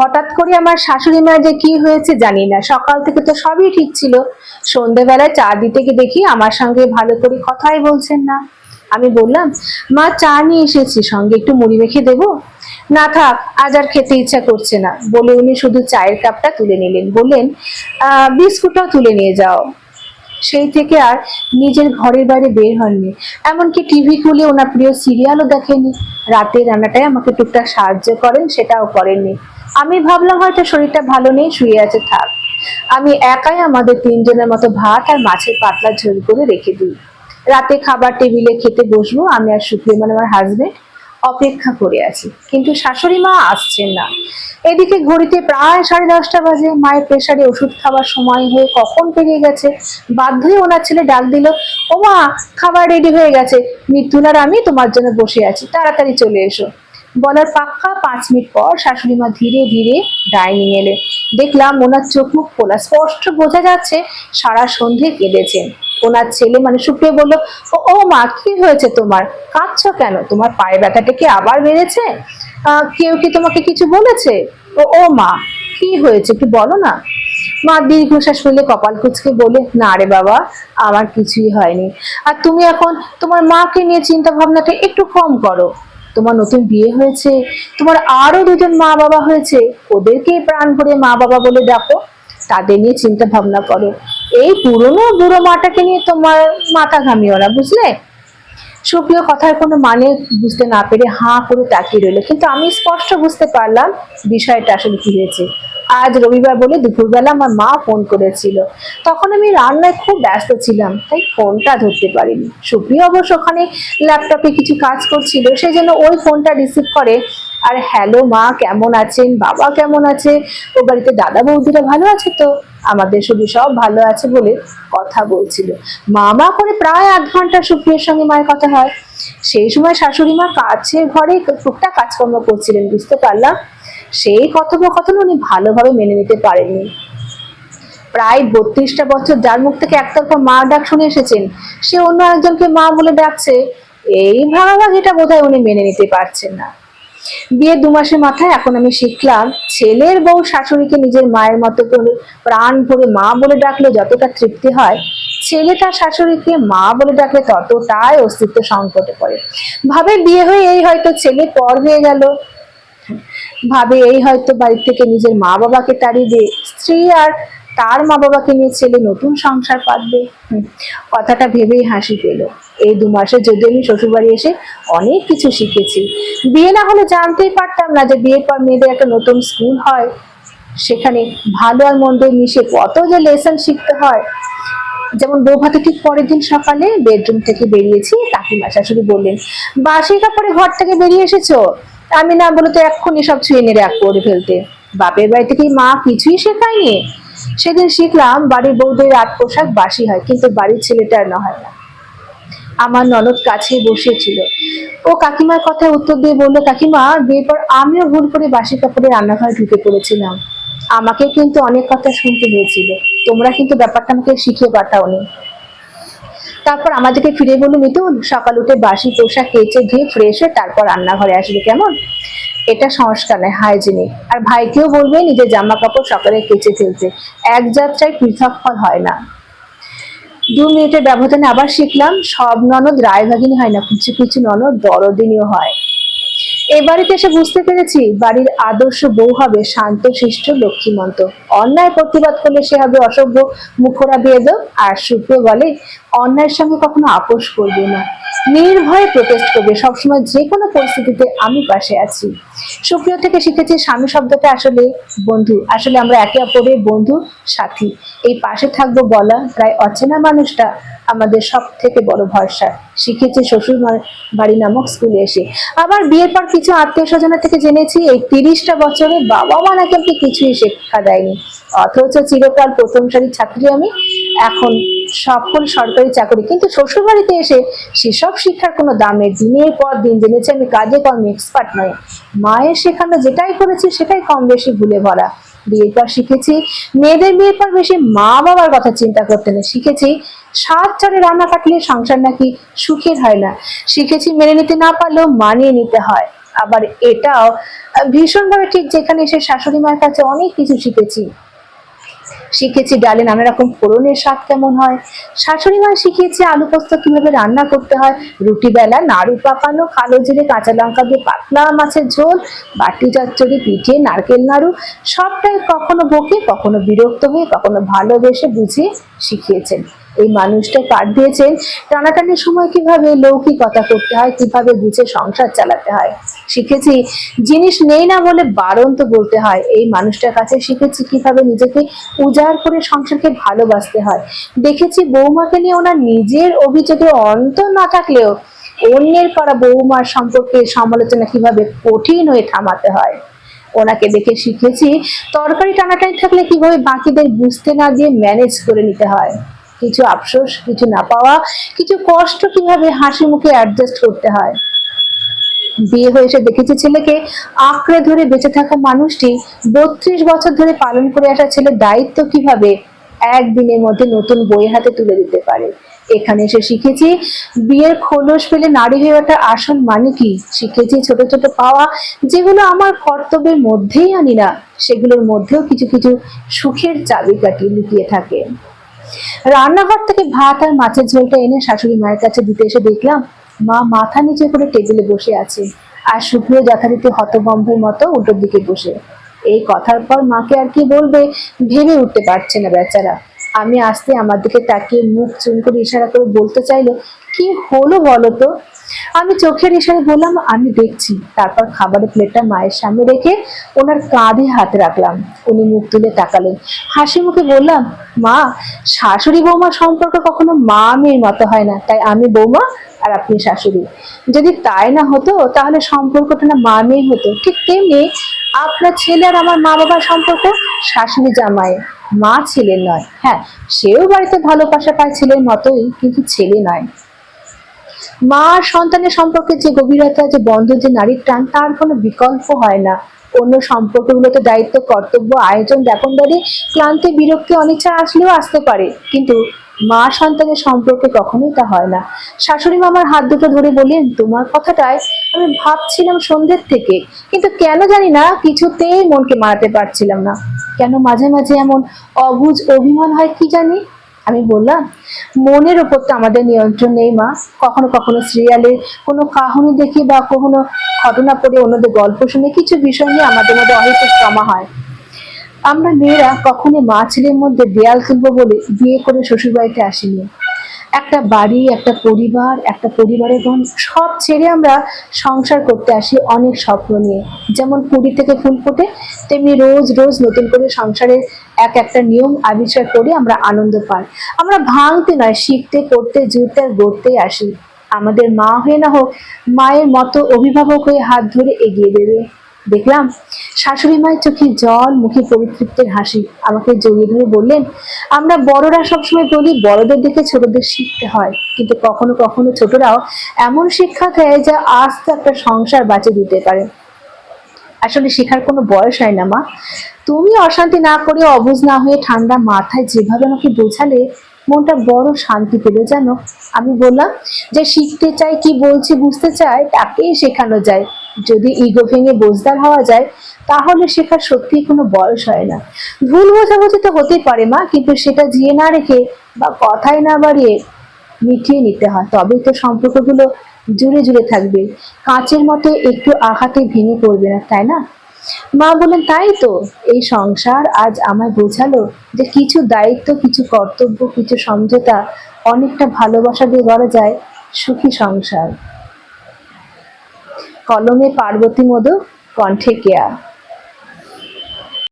হঠাৎ করে আমার শাশুড়ি মায়ের যে কি হয়েছে জানি না। সকাল থেকে তো সবই ঠিক ছিল। সন্ধেবেলায় চা দিতে গিয়ে দেখি আমার সঙ্গে ভালো করে কথাই বলছেন না। আমি বললাম, মা, চা নিয়ে এসেছি, সঙ্গে একটু মুড়ি মেখে দেবো? না থাক, আজ আর খেতে ইচ্ছা করছে না। বলে উনি শুধু চায়ের কাপটা তুলে নিলেন। বললেন আহ বিস্কুটটাও তুলে নিয়ে যাও। সেই থেকে আর নিজের ঘরের বাইরে বের হননি। এমনকি টিভি খুলে ওনার প্রিয় সিরিয়ালও দেখেনি। রাতের রান্নাটাই আমাকে টুকটাক সাহায্য করেন, সেটাও করেননি। আমি ভাবলাম হয়তো শরীরটা ভালো নেই, শুয়ে আছে, থাক। আমি একাই আমাদের তিনজনের মতো ভাত আর মাছের পাতলা ঝোল করে রেখে দিই। রাতে খাবার টেবিলে খেতে বসবো, আমি আর সুপ্রিয় মানে আমার হাজবেন্ড অপেক্ষা করে আছি। কিন্তু শাশুড়ি মা আসছেন না। এদিকে ঘড়িতে প্রায় সাড়ে দশটা বাজে, মায়ের প্রেশারে ওষুধ খাবার সময় হয়ে কখন পেরিয়ে গেছে? বাধ্যই ওনার ছেলে ডাক দিল ও মা খাবার রেডি হয়ে গেছে। মৃত্যুল আর আমি তোমার জন্য বসে আছি, তাড়াতাড়ি চলে এসো। বলার পাক্কা পাঁচ মিনিট পর শাশুড়ি মা ধীরে ধীরে ডাইনিং এলে। দেখলাম ওনার চোখ মুখ খোলা। স্পষ্ট বোঝা যাচ্ছে সারা সন্ধে কেঁদেছেন ওনার ছেলে মানে সুপ্রিয় বলল, ও মা, কি হয়েছে তোমার? কাঁদছো কেন? তোমার পায়ে ব্যথাটা কি আবার বেড়েছে? কেউ কি তোমাকে কিছু বলেছে? ও ও মা, কি হয়েছে একটু বলো না? মা দীর্ঘশ্বাস ফেলে কপাল কুচকে বলে, না রে বাবা, আমার কিছুই হয়নি। আর তুমি এখন তোমার মাকে নিয়ে চিন্তা ভাবনাটা একটু কম করো। তোমার নতুন বিয়ে হয়েছে, তোমার আরও দুজন মা বাবা হয়েছে, ওদেরকে প্রাণ ভরে মা বাবা বলে ডাকো, তাদের নিয়ে চিন্তা ভাবনা করো। এই পুরনো বুড়ো মাটাকে নিয়ে তোমার মাথা ঘামিও না, বুঝলে? সুপ্রিয়, কথার কোনো মানে বুঝতে না পেরে হা করে তাকিয়ে রইল। কিন্তু আমি স্পষ্ট বুঝতে পারলাম বিষয়টা আসলে কি হয়েছে। আজ রবিবার বলে দুপুরবেলা আমার মা ফোন করেছিল। তখন আমি রান্নায় খুব ব্যস্ত ছিলাম, তাই ফোনটা ধরতে পারিনি। সুপ্রিয় অবশ্য ওখানে ল্যাপটপে কিছু কাজ করছিল, সেই জন্য ওই ফোনটা রিসিভ করে, আর হ্যালো মা, কেমন আছেন? বাবা কেমন আছে? ও বাড়িতে দাদা বৌদিরা ভালো আছে তো? আমাদের শুধু সব ভালো আছে বলে কথা বলছিল। মা মা করে প্রায় আধ ঘণ্টা সুপ্রিয়ার সঙ্গে মায়ের কথা হয়। সেই সময় শাশুড়ি মা কাছে, ঘরে টুকটাক কাজকর্ম করছিলেন, বুঝতে পারলাম? সেই কথোপকথন উনি ভালোভাবে মেনে নিতে পারেননি। প্রায় বত্রিশটা বছর যার মুখ থেকে একতরফা মা ডাক শুনে এসেছেন, সে অন্য একজনকে মা বলে ডাকছে, এই ভাগাভাগিটা বোধহয় উনি মেনে নিতে পারছেন না। বিয়ে দু মাসের মাথায় এখন আমি শিখলাম, ছেলের বউ শাশুড়িকে নিজের মায়ের মতো করে প্রাণ ভরে মা বলে ডাকলে যতটা তৃপ্তি হয়, ছেলে তার শাশুড়িকে মা বলে ডাকলে ততটাই অস্তিত্ব সংকটে পড়ে। ভাবে বিয়ে হয়ে এই হয়তো ছেলে পর হয়ে গেল। ভাবে এই হয়তো বাড়ি থেকে নিজের মা বাবাকে তাড়িয়ে দিয়ে স্ত্রী আর তার মা বাবাকে নিয়ে ছেলে নতুন সংসার পাতবে। কথাটা ভেবেই হাসি পেল। এই দু মাসে যদি আমি শ্বশুরবাড়ি এসে অনেক কিছু শিখেছি। বিয়ে না হলে জানতেই পারতাম না যে বিয়ের পর মেয়েদের একটা নতুন স্কুল হয়। সেখানে ভালো আর মন্দের মিশে কত যে লেসন শিখতে হয়। যেমন বৌভাতে ঠিক পরের দিন সকালে বেডরুম থেকে বেরিয়েছি কাকিমা শাশুড়ি বললেন, বাসি কাপড়ে ঘর থেকে বেরিয়ে এসেছ? আমি না বলে তো এক্ষুনি সব ছুঁয়ে নেড়ে এক করে ফেলতে। বাপের বাড়ি থেকে মা কিছুই শেখায়নি। সেদিন শিখলাম বাড়ির বউদের রাত পোশাক বাসি হয়, কিন্তু বাড়ির ছেলেটার না হয় না আমার ননদ কাছে বসেছিল। ও কাকিমার কথায় উত্তর দিয়ে বলল, কাকিমা, বিয়ের পর আমিও ভুল করে বাসি কাপড়ে রান্নাঘরে ঢুকে পড়েছিলাম। আমাকে কিন্তু অনেক কথা শুনতে হয়েছিল। তোমরা কিন্তু ব্যাপারটা আমাকে শিখিয়ে পাঠাওনি। তারপর আমাদেরকে ফিরে বলুন মিতুল সকাল উঠে বাসি পোশাক কেচে ধুয়ে ফ্রেশ হয়ে তারপর রান্নাঘরে আসবে কেমন? এটা সংস্কার নয় হাইজিনিক আর ভাইকেও বলবে, নিজের জামা কাপড় সকালে কেচে ফেলতে। এক যাত্রায় পৃথক ফল হয় না। দু মিনিটের ব্যবধানে আবার শিখলাম, সব ননদ রায়ভাগিনী হয় না কিছু কিছু ননদ দরদিনীয় হয়। এ বাড়িতে এসে বুঝতে পেরেছি বাড়ির আদর্শ বউ হবে শান্ত, শিষ্ট, লক্ষ্মীমন্ত। অন্যায় প্রতিবাদ করলে সে হবে অসভ্য, মুখরা বেদ আর শুক্র বলে অন্যায়ের সঙ্গে কখনো আপোষ করবে না। নির্ভয়ে প্রোটেস্ট করবে। সবসময় যে কোনো পরিস্থিতিতে আমি পাশে আছি। সুপ্রিয় থেকে শিখেছি স্বামী শব্দটা আসলে বন্ধু। আসলে আমরা একে অপরের বন্ধু, সাথী। এই পাশে থাকব বলা প্রায় অচেনা মানুষটা আমাদের সব থেকে বড় ভরসা। শিখেছি শ্বশুর বাড়ি নামক স্কুলে এসে। আবার বিয়ের পর কিছু আত্মীয় স্বজনের থেকে জেনেছি, এই তিরিশটা বছরে বাবা মা নাকি আমাকে কিছুই শিক্ষা দেয়নি। অথচ চিরকাল প্রথম সারির ছাত্রী আমি, এখন সফল সরকারি চাকরি। কিন্তু শ্বশুর বাড়িতে এসে সেসব শিক্ষার কোনো দাম দিনের পর দিন জেনেছি আমি কাজে কর্মে এক্সপার্ট নয় মায়ের শেখানো যেটাই করেছি সেটাই কম বেশি ভুলে ভরা। বিয়ের পর শিখেছি, মেয়েদের বিয়ের পর বেশি মা বাবার কথা চিন্তা করতে নেই। শিখেছি, সাত চরে রান্না কাটলে সংসার নাকি সুখের হয় না। শিখেছি মেনে নিতে না পারলেও মানিয়ে নিতে হয়। আবার এটাও ভীষণভাবে ঠিক যেখানে এসে শাশুড়ি মায়ের কাছে অনেক কিছু শিখেছি। শিখেছি ডালে নানা রকম ফোড়নের স্বাদ কেমন হয়। শাশুড়ি মা শিখিয়েছে আলু পোস্ত কীভাবে রান্না করতে হয়। রুটি বেলা, নাড়ু পাকানো, কালো জিরে, কাঁচা লঙ্কা দিয়ে পাতলা মাছের ঝোল, বাটি চচ্চড়ি, পিঠে, নারকেল নাড়ু, সবটাই কখনো বকে, কখনো বিরক্ত হয়ে, কখনো ভালোবেসে বুঝিয়ে শিখিয়েছেন। এই মানুষটা কাট দিয়েছেন, টানাটানির সময় কীভাবে লৌকিকতা করতে হয়, কীভাবে বুঝে সংসার চালাতে হয়। শিখেছি। জিনিস নেই না বলে বারণ তো বলতে হয়। এই মানুষটার কাছে শিখেছি কীভাবে নিজেকে উজাড় করে সংসারকে ভালোবাসতে হয়। দেখেছি বৌমাকে নিয়ে ওনার নিজের অভিযোগে অন্ত না থাকলেও অন্যের করা বৌমার সম্পর্কে সমালোচনা কীভাবে কঠিন হয়ে থামাতে হয়। ওনাকে দেখে শিখেছি তরকারি টানাটানি থাকলে কীভাবে বাকিদের বুঝতে না দিয়ে ম্যানেজ করে নিতে হয়। কিছু আফসোস, কিছু না পাওয়া, কিছু কষ্ট কীভাবে হাসি মুখে অ্যাডজাস্ট করতে হয়। বিয়ে হয়ে এসে দেখেছি ছেলেকে। আঁকড়ে ধরে বেঁচে থাকা মানুষটি বত্রিশ বছর ধরে পালন করে আসা ছেলের দায়িত্ব কীভাবে একদিনের মধ্যে নতুন বই হাতে তুলে দিতে পারে? এখানে এসে শিখেছি, বিয়ের খোলস ফেলে নারী হয়ে ওঠা আসল মানে কি? শিখেছি ছোট ছোট পাওয়া, যেগুলো আমার কর্তব্যের মধ্যেই আনি না। সেগুলোর মধ্যেও কিছু কিছু সুখের চাবিকাঠি লুকিয়ে থাকে। রান্নাঘর থেকে ভাত আর মাছের ঝোলটা এনে শাশুড়ি মায়ের কাছে দিতে এসে দেখলাম মা মাথা নিচে করে টেবিলে বসে আছে আর শুক্রিয় যথারীতি হতবম্বের মতো উল্টোর দিকে বসে। এই কথার পর মাকে আর কি বলবে ভেবে উঠতে পারছে না বেচারা। আমি আসতে আমার দিকে তাকিয়ে মুখ চুন করে ইশারা করে বলতে চাইলো, কি হলো বলো তো? আমি চোখের ইশারায় বললাম, আমি দেখছি। তারপর খাবারের প্লেটটা মায়ের সামনে রেখে ওনার কাঁধে হাত রাখলাম। উনি মুখ তুলে তাকালেন। হাসি মুখে বললাম, মা, শাশুড়ি বৌমা সম্পর্ক কখনো মা মেয়ের মতো হয় না। তাই আমি বৌমা আর আপনি শাশুড়ি। যদি তাই না হতো, তাহলে সম্পর্কটা না মা মেয়ে হতো। ঠিক তেমনি আপনার ছেলে আর আমার মা বাবার সম্পর্ক শাশুড়ি জামাই। মা ছেলের নয়। হ্যাঁ সেও বাড়িতে ভালোবাসা পায় ছেলের মতোই, কিন্তু ছেলে নয়। মা সন্তানের সম্পর্কে যে গভীরতা, যে বন্ধ যে নারীর টান, তার কোনো বিকল্প হয় না। অন্য সম্পর্কগুলোতে দায়িত্ব, কর্তব্য, আয়োজন দেখনদারি ক্লান্তি, বিরক্তি, অনিচ্ছা আসলেও আসতে পারে। কিন্তু মা সন্তানের সম্পর্কে কখনোই তা হয় না। শাশুড়ি মামার হাত দুটো ধরে বললেন, তোমার কথাটাই আমি ভাবছিলাম সন্ধ্যের থেকে, কিন্তু কেন জানি না কিছুতেই মনকে মারাতে পারছিলাম না। কেন মাঝে মাঝে এমন অবুঝ অভিমান হয় কি জানি? আমি বললাম, মনের উপর তো আমাদের নিয়ন্ত্রণ নেই মা। কখনো কখনো সিরিয়ালে কোনো কাহিনী দেখি বা কখনো ঘটনা পড়ে অন্যদের গল্প শুনে কিছু বিষয় নিয়ে আমাদের মধ্যে অহেতুক জমা হয়। আমরা মেয়েরা কখনো মা ছেলের মধ্যে দেয়াল তুলবো বলে বিয়ে করে শ্বশুর বাড়িতে আসিনি। একটা বাড়ি, একটা পরিবার, একটা পরিবারের গণ সব ছেড়ে আমরা সংসার করতে আসি অনেক স্বপ্ন নিয়ে। যেমন কুড়ি থেকে ফুল ফোটে, তেমনি রোজ রোজ নতুন করে সংসারের এক একটা নিয়ম আবিষ্কার করে আমরা আনন্দ পাই। আমরা ভাঙতে নয়, শিখতে, করতে, জুড়তে, আর গড়তে আসি। আমাদের মা হয়ে না হোক, মায়ের মতো অভিভাবক হয়ে হাত ধরে এগিয়ে দেবে দেখলাম শাশুড়ি মায়ের চোখে জল, মুখে পরিতৃপ্তের হাসি। আমাকে জড়িয়ে ধরে বললেন, আমরা বড়রা সবসময় বলি, বড়দের দেখে ছোটদের শিখতে হয়। কিন্তু কখনো কখনো ছোটরাও এমন শিক্ষা দেয় যা আস্তে একটা সংসার বাঁচিয়ে দিতে পারে। আসলে শেখার কোনো বয়স হয় না, মা। তুমি অশান্তি না করে অবুঝ না হয়ে ঠান্ডা মাথায় যেভাবে আমাকে বোঝালে মনটা বড় শান্তি পেল। জানো, আমি বললাম যে শিখতে চাই, কি বলছি বুঝতে চাই, তাকেই শেখানো যায়। যদি ইগো ভেঙে বোঝদার হওয়া যায়, তাহলে শেখার সত্যি কোনো বয়স হয় না। ভুল বোঝাবুঝি তো হতেই পারে মা, কিন্তু সেটা জিয়ে না রেখে বা কথায় না বাড়িয়ে মিটিয়ে নিতে হয়। তবেই তো সম্পর্কগুলো জুড়ে জুড়ে থাকবে। কাঁচের মতো একটু আঘাতে ভেঙে পড়বে না, তাই না? মা বলেন তাই তো, এই সংসার আজ আমায় বোঝালো যে কিছু দায়িত্ব, কিছু কর্তব্য, কিছু সমঝোতা অনেকটা ভালোবাসা দিয়ে গড়া যায় সুখী সংসার। কলমে পার্বতী মধু, কণ্ঠে কেয়া।